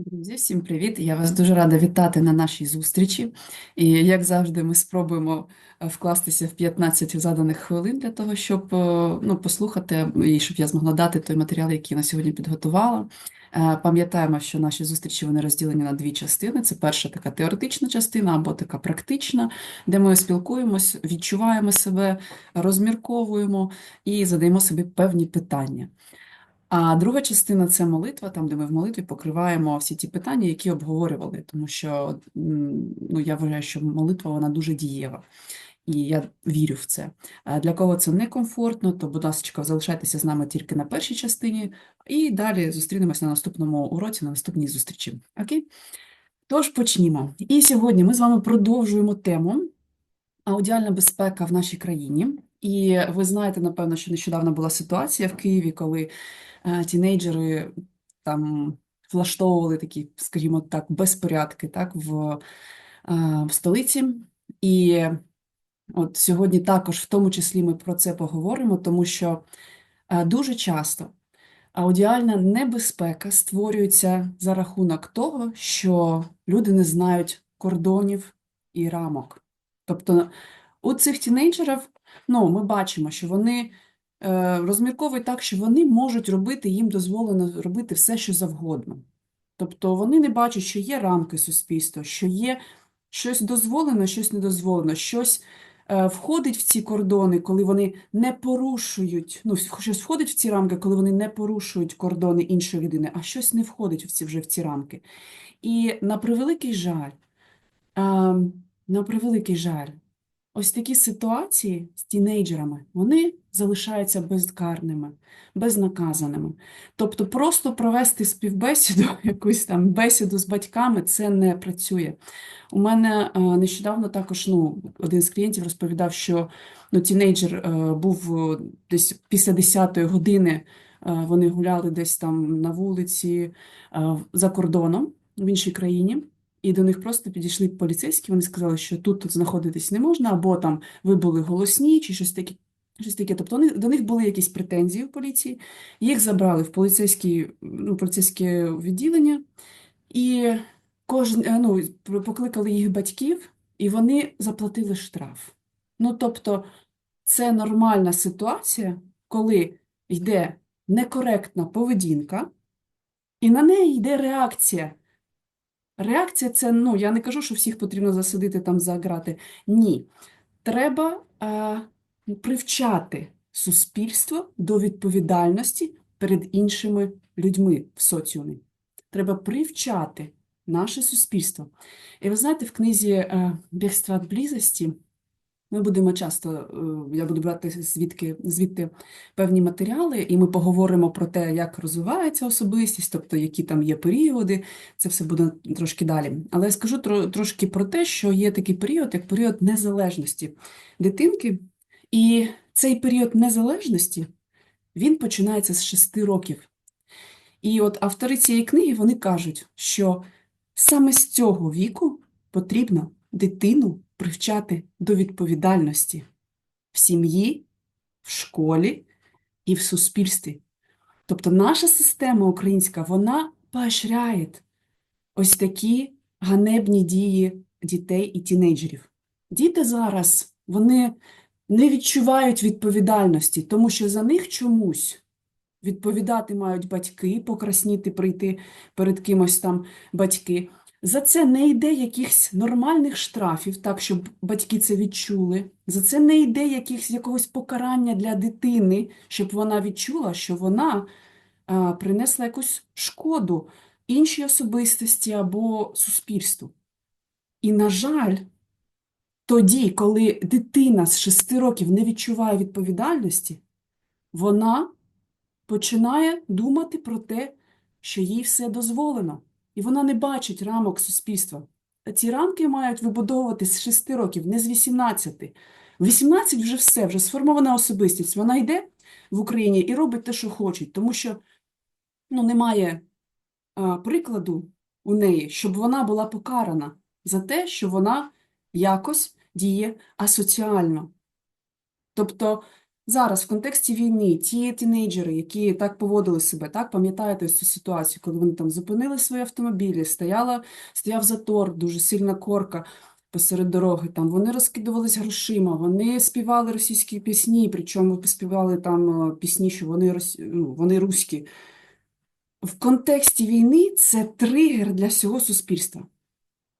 Друзі, всім привіт! Я вас дуже рада вітати на нашій зустрічі. І як завжди, ми спробуємо е, вкластися в 15 заданих хвилин для того, щоб е, ну, послухати і щоб я змогла дати той матеріал, який на сьогодні підготувала. Е, Пам'ятаємо, що наші зустрічі вони розділені на дві частини. Це перша така теоретична частина або така практична, де ми спілкуємось, відчуваємо себе, розмірковуємо і задаємо собі певні питання. А друга частина це молитва, там, де ми в молитві покриваємо всі ті питання, які обговорювали, тому що ну, я вважаю, що молитва вона дуже дієва, і я вірю в це. Для кого це некомфортно, то, будь ласка, залишайтеся з нами тільки на першій частині, і далі зустрінемось на наступному уроці, на наступній зустрічі. Окей? Тож почнімо. І сьогодні ми з вами продовжуємо тему аудіальна безпека в нашій країні. І ви знаєте, напевно, що нещодавно була ситуація в Києві, коли е, тінейджери там влаштовували такі, скажімо так, безпорядки так, в, е, в столиці. І от сьогодні також, в тому числі, ми про це поговоримо, тому що е, дуже часто аудіальна небезпека створюється за рахунок того, що люди не знають кордонів і рамок. Тобто у цих тінейджерів, ну, ми бачимо, що вони е, розмірковують так, що вони можуть робити, їм дозволено робити все, що завгодно. Тобто вони не бачать, що є рамки суспільства, що є щось дозволено, щось не дозволено, щось е, входить в ці кордони, коли вони не порушують, ну, щось входить в ці рамки, коли вони не порушують кордони іншої людини, а щось не входить в ці, вже в ці рамки. І на превеликий жаль, а, на превеликий жаль, ось такі ситуації з тінейджерами, вони залишаються безкарними, безнаказаними. Тобто просто провести співбесіду, якусь там бесіду з батьками, це не працює. У мене е, нещодавно також ну, один з клієнтів розповідав, що ну, тінейджер е, був е, десь після 10-ї години, вони гуляли десь там на вулиці за кордоном в іншій країні. І до них просто підійшли поліцейські, вони сказали, що тут, знаходитись не можна, або там ви були голосні, чи щось таке. Щось таке. Тобто до них були якісь претензії в поліції, їх забрали в поліцейські, ну, поліцейське відділення, і кожен, е, ну, покликали їх батьків, і вони заплатили штраф. Ну, тобто, це нормальна ситуація, коли йде некоректна поведінка, і на неї йде реакція. Реакція це, ну, я не кажу, що всіх потрібно засадити там за грати. Ні. Треба е, привчати суспільство до відповідальності перед іншими людьми в соціумі. Треба привчати наше суспільство. І ви знаєте, в книзі е, «Бігство від близості» ми будемо часто, е, я буду брати звідки, звідти певні матеріали, і ми поговоримо про те, як розвивається особистість, тобто які там є періоди, це все буде трошки далі. Але я скажу тро- трошки про те, що є такий період, як період незалежності дитинки. І цей період незалежності, він починається з 6 років. І от автори цієї книги, вони кажуть, що саме з цього віку потрібно дитину привчати до відповідальності в сім'ї, в школі і в суспільстві. Тобто наша система українська, вона поощряє ось такі ганебні дії дітей і тінейджерів. Діти зараз, вони не відчувають відповідальності, тому що за них чомусь відповідати мають батьки, покрасніти, прийти перед кимось там батьки. За це не йде якихось нормальних штрафів, так, щоб батьки це відчули. За це не йде якихось, якогось покарання для дитини, щоб вона відчула, що вона а, принесла якусь шкоду іншій особистості або суспільству. І, на жаль, тоді, коли дитина з 6 років не відчуває відповідальності, вона починає думати про те, що їй все дозволено, і вона не бачить рамок суспільства. Ці рамки мають вибудовувати з 6 років, не з 18. В 18 вже все, вже сформована особистість. Вона йде в Україні і робить те, що хоче, тому що ну, немає а, прикладу у неї, щоб вона була покарана за те, що вона якось діє асоціально. Тобто зараз в контексті війни ті тінейджери, які так поводили себе, так пам'ятаєте цю ситуацію, коли вони там зупинили свої автомобілі, стояла, стояв затор, дуже сильна корка посеред дороги. Там вони розкидувались грошима, вони співали російські пісні, причому співали там е, пісні, що вони рос... ну, вони руські. В контексті війни це тригер для всього суспільства.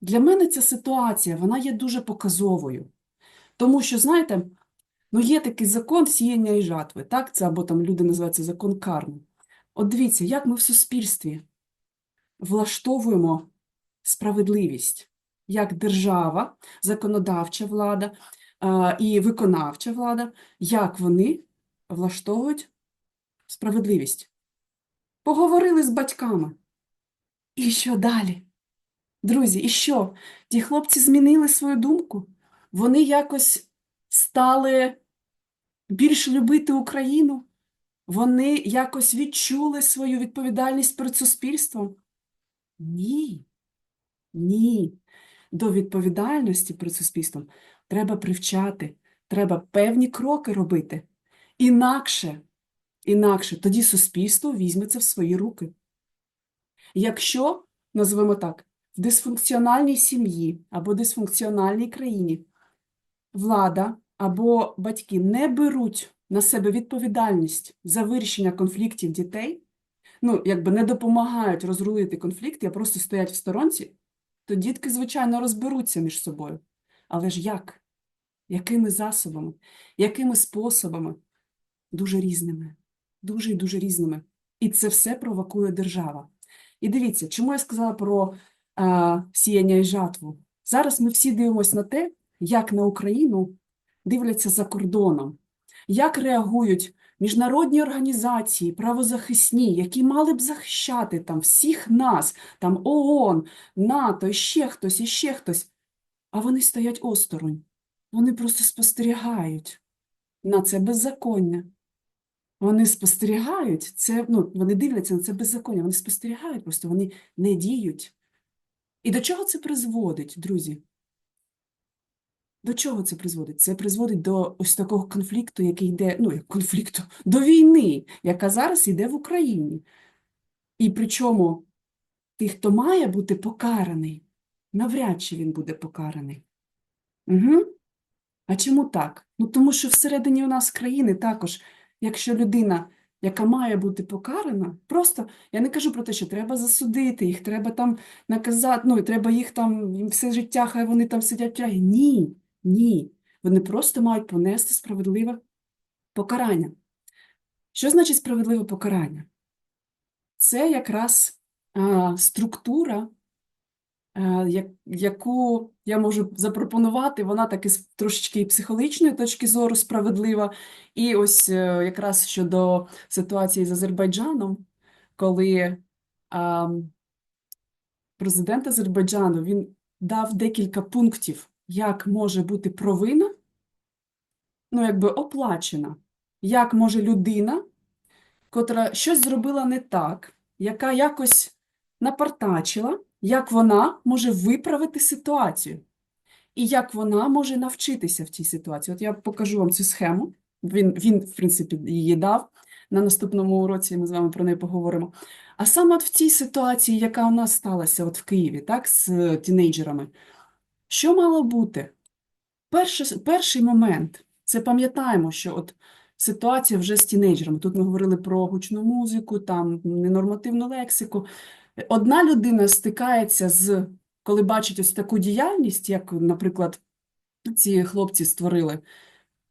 Для мене ця ситуація, вона є дуже показовою. Тому що, знаєте, ну є такий закон сіяння і жатви, так? Це або там люди називають це закон карми. От дивіться, як ми в суспільстві влаштовуємо справедливість, як держава, законодавча влада і виконавча влада, як вони влаштовують справедливість. Поговорили з батьками. І що далі? Друзі, і що? Ті хлопці змінили свою думку? Вони якось стали більш любити Україну? Вони якось відчули свою відповідальність перед суспільством? Ні. Ні. До відповідальності перед суспільством треба привчати, треба певні кроки робити. Інакше, інакше тоді суспільство візьме це в свої руки. Якщо, назвемо так, в дисфункціональній сім'ї або дисфункціональній країні влада або батьки не беруть на себе відповідальність за вирішення конфліктів дітей, ну, якби не допомагають розрулити конфлікт, а просто стоять в сторонці, то дітки, звичайно, розберуться між собою. Але ж як? Якими засобами? Якими способами? Дуже різними. Дуже і дуже різними. І це все провокує держава. І дивіться, чому я сказала про а, сіяння і жатву? Зараз ми всі дивимося на те, як на Україну дивляться за кордоном, як реагують міжнародні організації, правозахисні, які мали б захищати там всіх нас, там ООН, НАТО, ще хтось, і ще хтось. А вони стоять осторонь. Вони просто спостерігають на це беззаконня. Вони спостерігають це, ну, вони дивляться на це беззаконня, вони спостерігають, просто вони не діють. І до чого це призводить, друзі? До чого це призводить? Це призводить до ось такого конфлікту, який йде, ну, як конфлікту, до війни, яка зараз йде в Україні. І причому тих, хто має бути покараний, навряд чи він буде покараний. Угу. А чому так? Ну, тому що всередині у нас країни також, якщо людина, яка має бути покарана, просто я не кажу про те, що треба засудити їх, треба там наказати, ну, треба їх там їм все життя, хай вони там сидять в тягі. Ні, ні. Вони просто мають понести справедливе покарання. Що значить справедливе покарання? Це якраз а, структура, а, як, яку я можу запропонувати, вона таки з трошечки психологічної точки зору справедлива. І ось е, якраз щодо ситуації з Азербайджаном, коли а, президент Азербайджану він дав декілька пунктів, як може бути провина, ну, якби оплачена, як може людина, котра щось зробила не так, яка якось напартачила, як вона може виправити ситуацію, і як вона може навчитися в цій ситуації. От я покажу вам цю схему. Він, він, в принципі, її дав. На наступному уроці ми з вами про неї поговоримо. А саме от в цій ситуації, яка у нас сталася от в Києві, так, з тінейджерами, що мало бути? Перший, перший момент це пам'ятаємо, що от ситуація вже з тінейджерами. Тут ми говорили про гучну музику, там ненормативну лексику. Одна людина стикається з, коли бачить ось таку діяльність, як, наприклад, ці хлопці створили.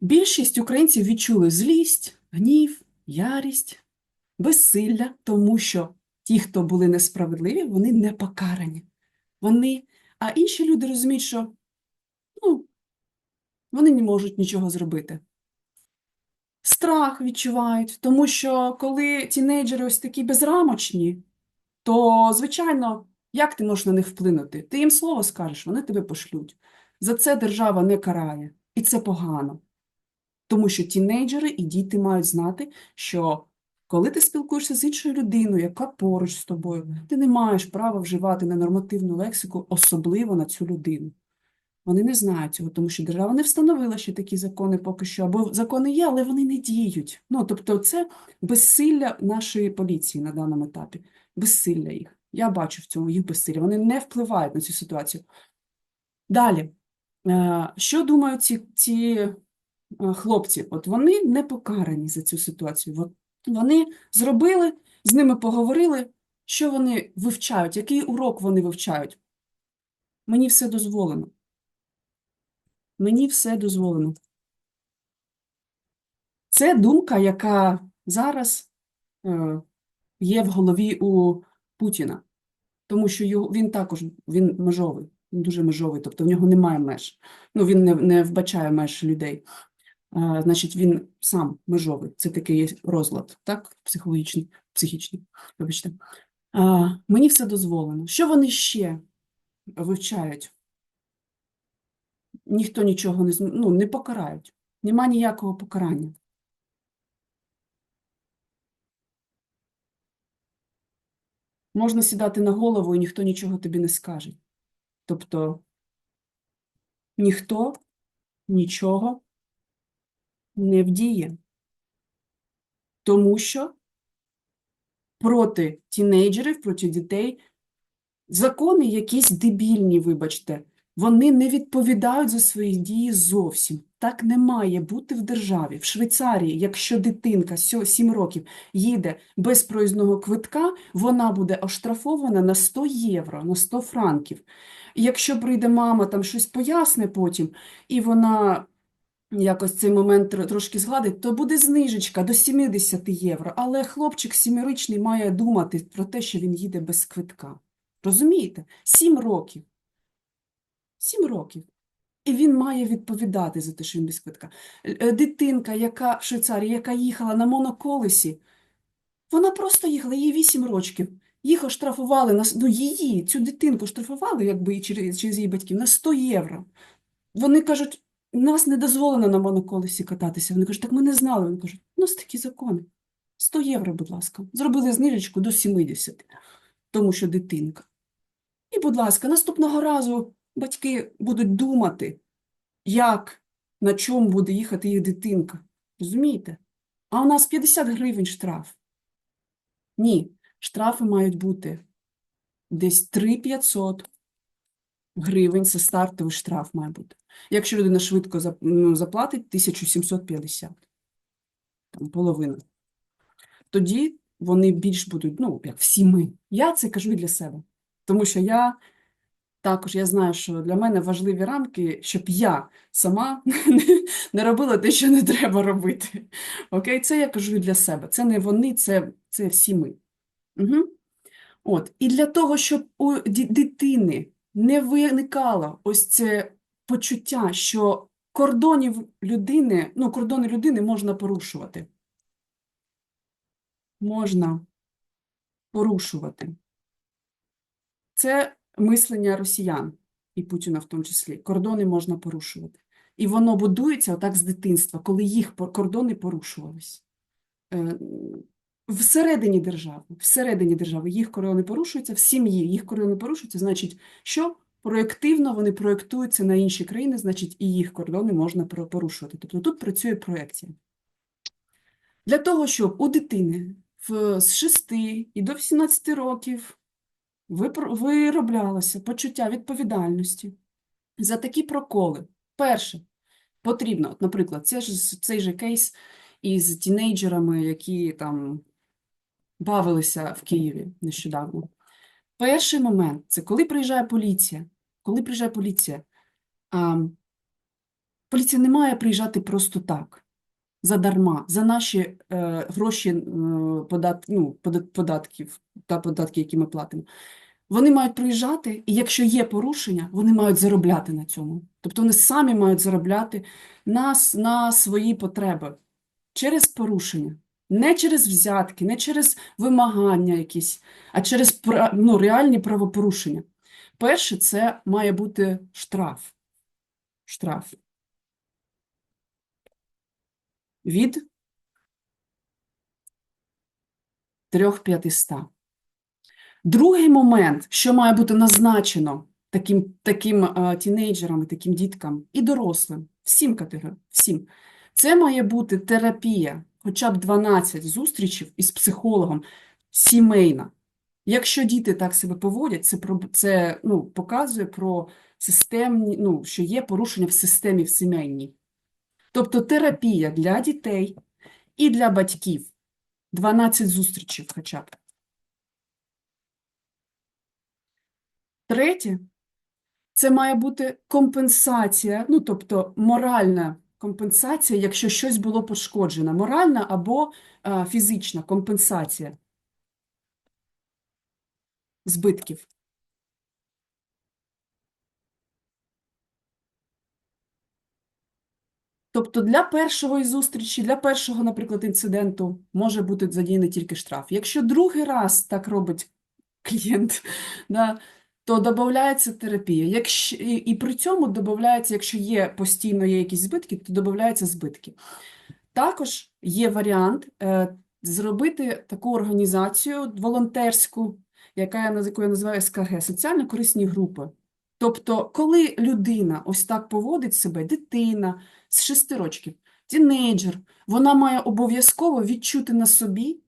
Більшість українців відчули злість, гнів, ярість, безсилля, тому що ті, хто були несправедливі, вони не покарані. Вони, а інші люди розуміють, що ну, вони не можуть нічого зробити. Страх відчувають, тому що коли тінейджери ось такі безрамочні, то, звичайно, як ти можеш на них вплинути? Ти їм слово скажеш, вони тебе пошлють. За це держава не карає, і це погано. Тому що тінейджери і діти мають знати, що коли ти спілкуєшся з іншою людиною, яка поруч з тобою, ти не маєш права вживати ненормативну лексику, особливо на цю людину. Вони не знають цього, тому що держава не встановила ще такі закони поки що, або закони є, але вони не діють. Ну, тобто, це безсилля нашої поліції на даному етапі, безсилля їх. Я бачу в цьому їх безсилля. Вони не впливають на цю ситуацію. Далі, Е, що думають ці, ці е, хлопці? От вони не покарані за цю ситуацію. От вони зробили, з ними поговорили, що вони вивчають, який урок вони вивчають. Мені все дозволено. Мені все дозволено. Це думка, яка зараз е, є в голові у Путіна, тому що його, він також він межовий, він дуже межовий, тобто в нього немає меж. Ну, він не, не вбачає меж людей. Значить, він сам межовий. Це такий розлад, так? Психологічний, психічний. Вибачте. Мені все дозволено. Що вони ще вивчають? Ніхто нічого не ну, не покарають. Нема ніякого покарання. Можна сідати на голову, і ніхто нічого тобі не скаже. Тобто ніхто нічого не вдіє. Тому що проти тінейджерів, проти дітей закони якісь дебільні, вибачте. Вони не відповідають за свої дії зовсім. Так не має бути в державі. В Швейцарії, якщо дитинка 7 років їде без проїзного квитка, вона може оштрафована на 100 євро, на 100 франків. Якщо прийде мама, там щось поясне потім, і вона якось цей момент трошки згладить, то буде знижечка до 70 євро. Але хлопчик сімирічний має думати про те, що він їде без квитка. Розумієте? Сім років. Сім років. І він має відповідати за те, що він без квитка. Е, Дитинка, яка в Швейцарії, яка їхала на моноколесі, вона просто їхала, їй 8 років. Їх оштрафували на ну, її, цю дитинку штрафували, якби через її батьків, на 100 євро. Вони кажуть, нас не дозволено на моноколесі кататися. Вони кажуть, так ми не знали. Вони кажуть, у нас такі закони. 100 євро, будь ласка. Зробили знижечку до 70, тому що дитинка. І, будь ласка, наступного разу батьки будуть думати, як, на чому буде їхати їх дитинка. Розумієте? А у нас 50 гривень штраф. Ні, штрафи мають бути десь 3500 гривень, це стартовий штраф має бути. Якщо людина швидко ну, заплатить, 1750, там половина. Тоді вони більш будуть, ну, як всі ми. Я це кажу і для себе. Тому що я також я знаю, що для мене важливі рамки, щоб я сама не, робила те, що не треба робити. Окей, це я кажу і для себе. Це не вони, це, це всі ми. Угу. От. І для того, щоб у дитини не виникало ось це почуття, що кордонів людини, ну, кордони людини можна порушувати. Можна порушувати. Це мислення росіян і Путіна в тому числі. Кордони можна порушувати. І воно будується отак з дитинства, коли їх кордони порушувались. Е, Всередині держави, всередині держави їх кордони порушуються, в сім'ї їх кордони порушуються, значить, що проєктивно вони проєктуються на інші країни, значить, і їх кордони можна порушувати. Тобто тут працює проєкція. Для того, щоб у дитини в, з 6 і до 18 років вироблялося почуття відповідальності за такі проколи. Перше, потрібно, от, наприклад, це ж цей же кейс із тінейджерами, які там бавилися в Києві нещодавно. Перший момент це коли приїжджає поліція. Коли приїжджає поліція, а, поліція не має приїжджати просто так, задарма, за наші е, гроші е, подат, ну, податків та податки, які ми платимо. Вони мають приїжджати, і якщо є порушення, вони мають заробляти на цьому. Тобто вони самі мають заробляти на, с- на свої потреби через порушення. Не через взятки, не через вимагання якісь, а через ну, реальні правопорушення. Перше, це має бути штраф. Штраф. Від 3500. Другий момент, що має бути назначено таким, таким а, тінейджерам, таким діткам, і дорослим, всім категоріям, всім. Це має бути терапія, хоча б 12 зустрічей із психологом, сімейна. Якщо діти так себе поводять, це, про- це ну, показує про системні, ну, що є порушення в системі в сімейній. Тобто терапія для дітей і для батьків. 12 зустрічей хоча б. Третє, це має бути компенсація, ну, тобто моральна компенсація, якщо щось було пошкоджено. Моральна або а, фізична компенсація збитків. Тобто для першої зустрічі, для першого, наприклад, інциденту може бути задіяний тільки штраф. Якщо другий раз так робить клієнт, да, то додається терапія. Якщо, і, і при цьому додається, якщо є постійно є якісь збитки, то додаються збитки. Також є варіант е, зробити таку організацію волонтерську, яка яку я називаю СКГ, соціально-корисні групи. Тобто, коли людина ось так поводить себе, дитина з 6 років, тінейджер, вона має обов'язково відчути на собі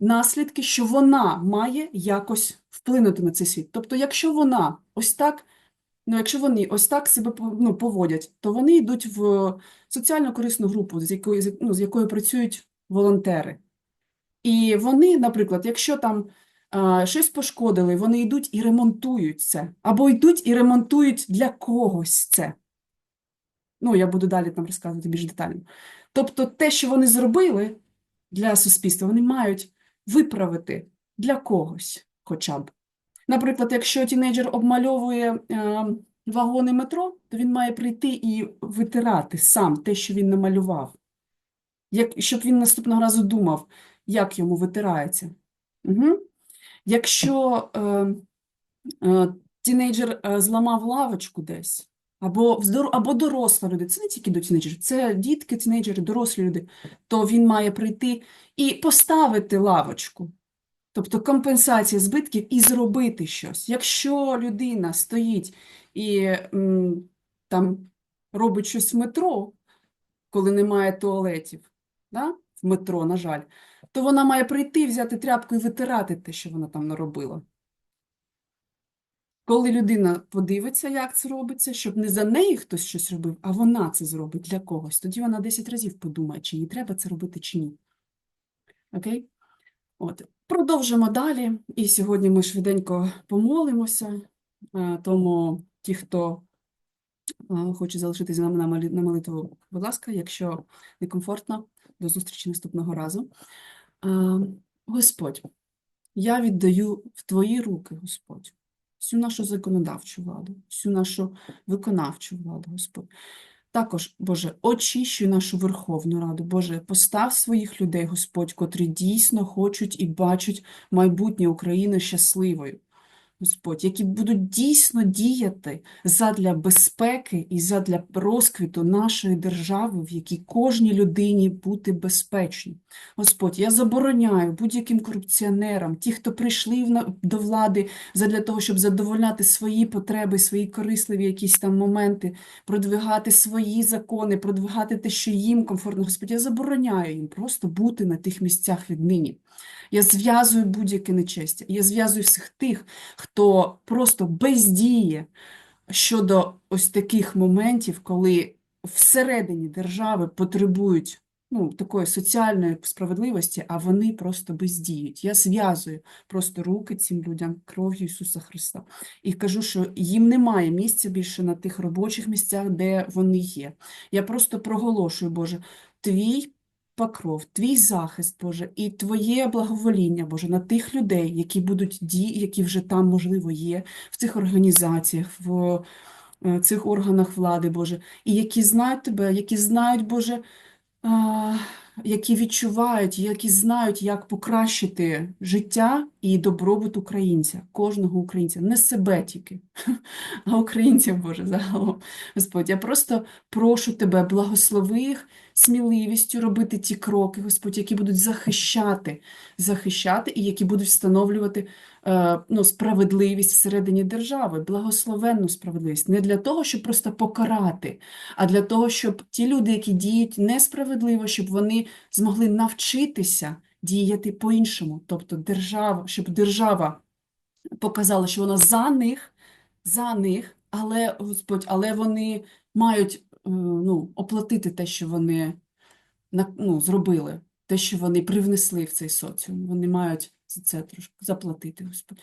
наслідки, що вона має якось вплинути на цей світ. Тобто, якщо вона ось так, ну якщо вони ось так себе ну, поводять, то вони йдуть в соціально корисну групу, з якою, ну, з якою працюють волонтери. І вони, наприклад, якщо там щось пошкодили, вони йдуть і ремонтують це, або йдуть і ремонтують для когось це. Ну, я буду далі там розказувати більш детально. Тобто, те, що вони зробили для суспільства, вони мають виправити для когось хоча б. Наприклад, якщо тінейджер обмальовує е, вагони метро, то він має прийти і витирати сам те, що він намалював. Як, щоб він наступного разу думав, як йому витирається. Угу. Якщо е, е, тінейджер е, зламав лавочку десь, або, або доросла людина, це не тільки до тінейджерів, це дітки, тінейджери, дорослі люди, то він має прийти і поставити лавочку. Тобто компенсація збитків і зробити щось. Якщо людина стоїть і там робить щось в метро, коли немає туалетів, да? в метро, на жаль, то вона має прийти, взяти тряпку і витирати те, що вона там наробила. Коли людина подивиться, як це робиться, щоб не за неї хтось щось робив, а вона це зробить для когось, тоді вона 10 разів подумає, чи їй треба це робити, чи ні. Окей? От. Продовжимо далі. І сьогодні ми швиденько помолимося. Е, Тому ті, хто е, хоче залишитися з нами на молитву, будь ласка, якщо некомфортно, до зустрічі наступного разу. Е, Господь, я віддаю в Твої руки, Господь, всю нашу законодавчу владу, всю нашу виконавчу владу, Господь. Також, Боже, очищуй нашу Верховну Раду, Боже, постав своїх людей, Господь, котрі дійсно хочуть і бачать майбутнє України щасливою. Господь, які будуть дійсно діяти задля безпеки і задля розквіту нашої держави, в якій кожній людині бути безпечно. Господь, я забороняю будь-яким корупціонерам, ті, хто прийшли до влади задля того, щоб задовольняти свої потреби, свої корисливі якісь там моменти, продвигати свої закони, продвигати те, що їм комфортно. Господь, я забороняю їм просто бути на тих місцях віднині. Я зв'язую будь-яке нечестя. Я зв'язую всіх тих, хто просто бездіє щодо ось таких моментів, коли всередині держави потребують ну, такої соціальної справедливості, а вони просто бездіють. Я зв'язую просто руки цим людям кров'ю Ісуса Христа і кажу, що їм немає місця більше на тих робочих місцях, де вони є. Я просто проголошую, Боже, твій покров, твій захист, Боже, і твоє благовоління, Боже, на тих людей, які будуть ді, які вже там, можливо, є, в цих організаціях, в е, цих органах влади, Боже, і які знають тебе, які знають, Боже, які відчувають, які знають, як покращити життя і добробут українця, кожного українця, не себе тільки, а українців, Боже, загалом. Господь, я просто прошу Тебе, благослови їх сміливістю робити ті кроки, Господь, які будуть захищати, захищати і які будуть встановлювати е, ну, справедливість всередині держави, благословенну справедливість. Не для того, щоб просто покарати, а для того, щоб ті люди, які діють несправедливо, щоб вони змогли навчитися діяти по-іншому. Тобто держава, щоб держава показала, що вона за них, за них, але, Господь, але вони мають е, ну, оплатити те, що вони ну, зробили, те, що вони привнесли в цей соціум. Вони мають за це трошки заплатити, Господь.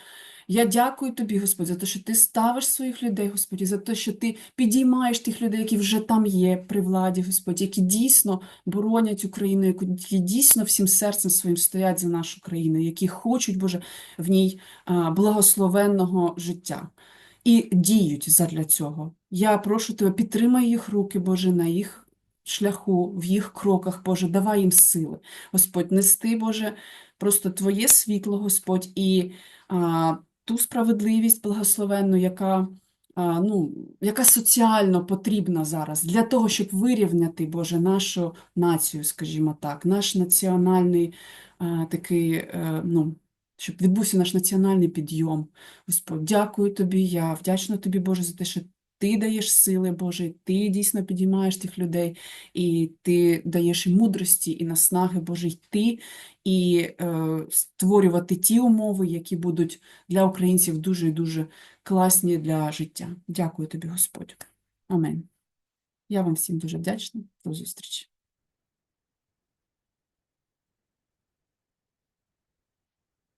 Я дякую тобі, Господь, за те, що ти ставиш своїх людей, Господь, і за те, що ти підіймаєш тих людей, які вже там є при владі, Господь, які дійсно боронять Україну, які дійсно всім серцем своїм стоять за нашу країну, які хочуть, Боже, в ній благословенного життя і діють задля цього. Я прошу тебе, підтримай їх руки, Боже, на їх шляху, в їх кроках, Боже, давай їм сили. Господь, нести, Боже, просто Твоє світло, Господь, і а, ту справедливість благословенну, яка, а, ну, яка соціально потрібна зараз для того, щоб вирівняти, Боже, нашу націю, скажімо так, наш національний а, такий, е, ну, щоб відбувся наш національний підйом. Господь, дякую тобі, я вдячна тобі, Боже, за те, що ти даєш сили, Боже, ти дійсно підіймаєш тих людей, і ти даєш і мудрості, і наснаги, Боже, йти і е, створювати ті умови, які будуть для українців дуже і дуже класні для життя. Дякую тобі, Господь. Амінь. Я вам всім дуже вдячна. До зустрічі.